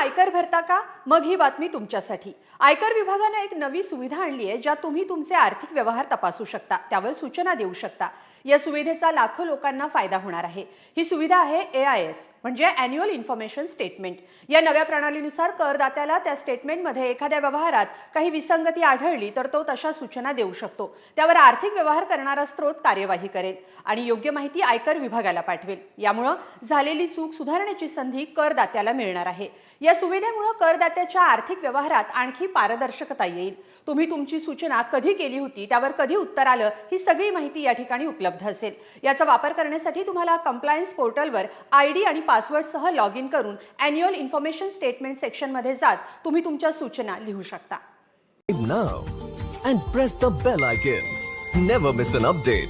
आयकर भरता का? मग ही बातमी तुमच्यासाठी. आयकर विभागानं एक नवी सुविधा आणली आहे ज्यात तुम्ही तुमचे आर्थिक व्यवहार तपासू शकता. त्यावर सूचना देऊ शकता. या सुविधेचा लाखो लोकांना फायदा होणार आहे. ही सुविधा आहे ए आय एस म्हणजे अॅन्युअल इन्फॉर्मेशन स्टेटमेंट या नव्या प्रणालीनुसार करदात्याला त्या स्टेटमेंटमध्ये एखाद्या व्यवहारात काही विसंगती आढळली तर तो तशा सूचना देऊ शकतो. त्यावर आर्थिक व्यवहार करणारा स्रोत कार्यवाही करेल आणि योग्य माहिती आयकर विभागाला पाठवेल. यामुळं झालेली चूक सुधारण्याची संधी करदात्याला मिळणार आहे. या सुविधेमुळे करदात्याच्या आर्थिक व्यवहारात आणखी पारदर्शकता येईल तुम्ही तुमची सूचना कधी केली होती त्यावर कधी उत्तर आलं ही सगळी माहिती या ठिकाणी उपलब्ध असेल याचा वापर करण्यासाठी तुम्हाला कंप्लायन्स पोर्टलवर आय डी आणि पासवर्डसह लॉग इन करून अॅन्युअल इन्फॉर्मेशन स्टेटमेंट सेक्शनमध्ये जात तुम्ही तुमच्या सूचना लिहू शकता now and press the bell icon. Never miss an update.